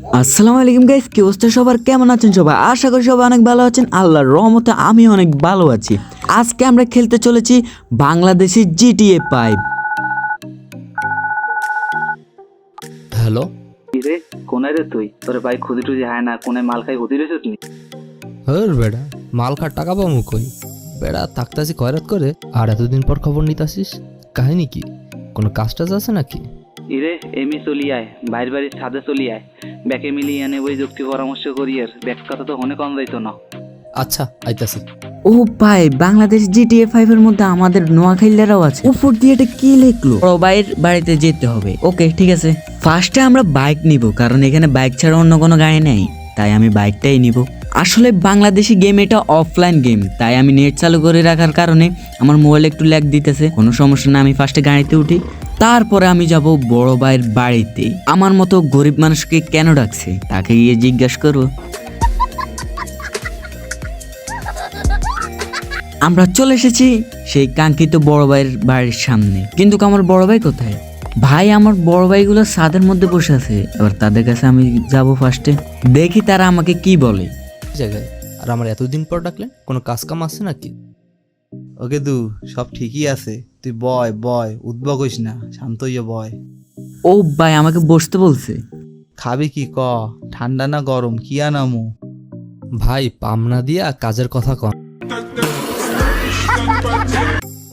আসসালামু আলাইকুম গাইস কি অবস্থা সবার? কেমন আছেন সবাই? আশা করি সবাই অনেক ভালো আছেন। আল্লাহর রহমতে আমি অনেক ভালো আছি। আজকে আমরা খেলতে চলেছি বাংলাদেশি জিটিএ ফাইভ হ্যালো? রে কোনায় রে তুই? তোর ভাই খুদি টুদি হায় না কোনায় মাল খাই হুদি রেছিস নি হর বেড়া মাল খার টাকা পাবো কই? বেড়া থাকতাছি কয়রাত করে আর এতদিন পর খবর নিতাসিস কাহিনী কি? কোনো কাজ টাজ আছে নাকি? ইরে এমি চলি আয় বাইর বাড়ির ছাদে চলি আয়। ব্যাকে মিলিয়ে আনে ওই যুক্তি পরামর্শ করি আর ব্যাক কথা তো হনে কম যাইতো না। আচ্ছা আইতাছি। ও ভাই বাংলাদেশ জিটিএ ফাইভ এর মধ্যে আমাদের নোয়াখাইলারাও আছে। উপর দিয়ে এটা কি লিখলো? বড় ভাইয়ের বাড়িতে যেতে হবে। ওকে ঠিক আছে। ফার্স্টে আমরা বাইক নিব কারণ এখানে বাইক ছাড়া অন্য কোনো গাড়ি নেই। তাই আমি বাইকটাই নিব। আসলে বাংলাদেশি গেম এটা অফলাইন গেম তাই আমি নেট চালু করে রাখার কারণে আমার মোবাইল একটু ল্যাগ দিতেছে। কোনো সমস্যা না আমি ফার্স্টে গাড়িতে উঠি। তারপরে আমি যাব বড় ভাইয়ের বাড়িতে। আমার মতো গরিব মানুষকে কেন ডাকছে? তাকে গিয়ে জিজ্ঞাসা করব। আমরা চলে এসেছি সেই কাঙ্ক্ষিত বড় ভাইয়ের বাড়ির সামনে। কিন্তু আমার বড় ভাই কোথায়? ভাই আমার বড় ভাইগুলো ছাদের মধ্যে বসে আছে। এবার তাদের কাছে আমি যাব ফার্স্টে দেখি তারা আমাকে কি বলে। জায়গায়। আর আমার এতদিন পর ডাকলেন? কোনো কাজ কাম আছে নাকি? ওকে দু সব ঠিকই আছে। তুই বয় বয় উদ্ভব হইস না শান্ত হইয়া বয়। ও ভাই আমাকে বসতে বলছে। খাবি কি ক? ঠান্ডা না গরম? কি আনামু? ভাই পামনা দিয়া কাজের কথা কন।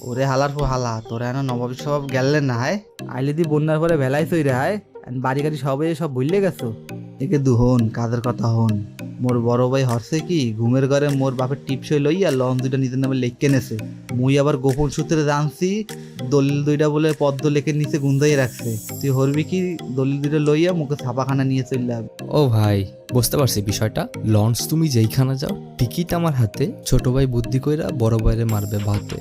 ওরে হালার পর হালা তোরে এনে নবাব সব গেলেন না হায়? আইলে দি বন্যার পরে ভেলাই তৈ রে হায় বাড়ি গাড়ি সবাই সব ভুললে গেছো। একে দু হন কাজের কথা হন। মোর বড় ভাই হরছে কি ঘুমের ঘরে মোর বাপের টিপসই লইয়া লন দুইটা নিজের নামে লেখকে নেছে। মুই আবার গোপন সূত্রে জানছি দলিল দুইটা বলে পদ্ম লেখের নিচে গুন্দাই রাখছে। তুই হরবি কি দলিল দুইটা লইয়া মুখে ছাপাখানা নিয়ে চলে যাবে ও ভাই বুঝতে পারছি বিষয়টা। লঞ্চ তুমি যেইখানে যাও টিকিট আমার হাতে ছোট ভাই বুদ্ধি কইরা বড় ভাইরে মারবে ভাতে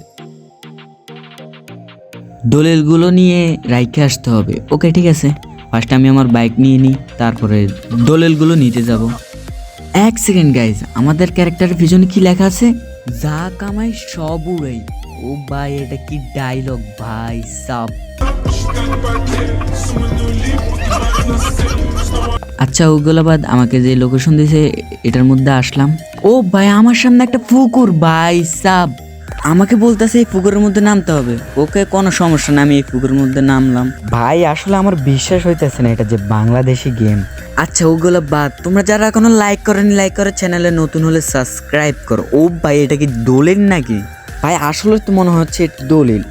দলিলগুলো নিয়ে রাইখে আসতে হবে। ওকে ঠিক আছে। ফার্স্ট আমি আমার বাইক নিয়ে নিই তারপরে দলিলগুলো নিতে যাব। এক সেকেন্ড গাইজ আমাদের ক্যারেক্টারের পিছনে কি লেখা আছে? যা কামাই সব উড়াই। ও ভাই, এটা কি ডায়লগ ভাই সাব আচ্ছা ওগুলো বাদ আমাকে যে লোকেশন দিয়েছে এটার মধ্যে আসলাম। ও ভাই, আমার সামনে একটা পুকুর, ভাই সাব আমাকে বলতেছে এই পুকুরের মধ্যে নামতে হবে। ওকে কোনো সমস্যা না আমি এই পুকুরের মধ্যে নামলাম। ভাই আসলে আমার বিশ্বাস হইতেছে না এটা যে বাংলাদেশি গেম। আচ্ছা ওগুলো বাদ। তোমরা যারা এখনও লাইক করেনি লাইক করে চ্যানেলে নতুন হলে সাবস্ক্রাইব করো। ও ভাই এটা কি দলিল নাকি? ভাই আসলে তো মনে হচ্ছে দলিল।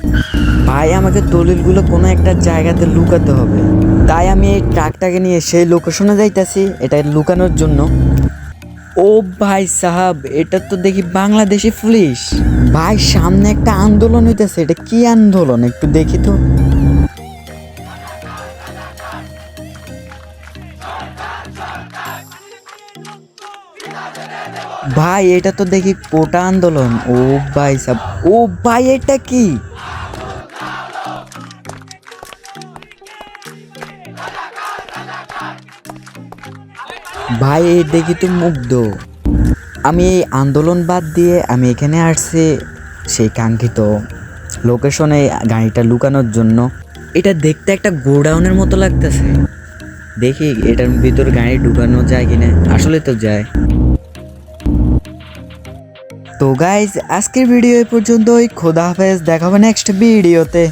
ভাই আমাকে দলিলগুলো কোনো একটা জায়গাতে লুকাতে হবে। তাই আমি এই ট্রাকটাকে নিয়ে সেই লোকেশনে যাইতাছি। এটা লুকানোর জন্য। ও ভাই সাহাব, এটা তো দেখি বাংলাদেশি পুলিশ। ভাই, সামনে একটা আন্দোলন হইতেছে, এটা কি আন্দোলন? একটু দেখি তো। ভাই, এটা তো দেখি কোটা আন্দোলন। ও ভাই সাব ও ভাই, এটা কি? ভাই দেখি তো মুগ্ধ? আমি এই আন্দোলন বাদ দিয়ে আমি এখানে আসছি, সেই কাঙ্ক্ষিত লোকেশনে গাড়িটা লুকানোর জন্য। এটা দেখতে একটা গোডাউনের মতো লাগতেছে। দেখি, এটার ভিতর গাড়ি ঢুকানো যায় কিনা? আসলে তো যায়। তো গাইজ আজকের ভিডিও এই পর্যন্তই। খোদা হাফেজ, দেখাবো নেক্সট ভিডিওতে।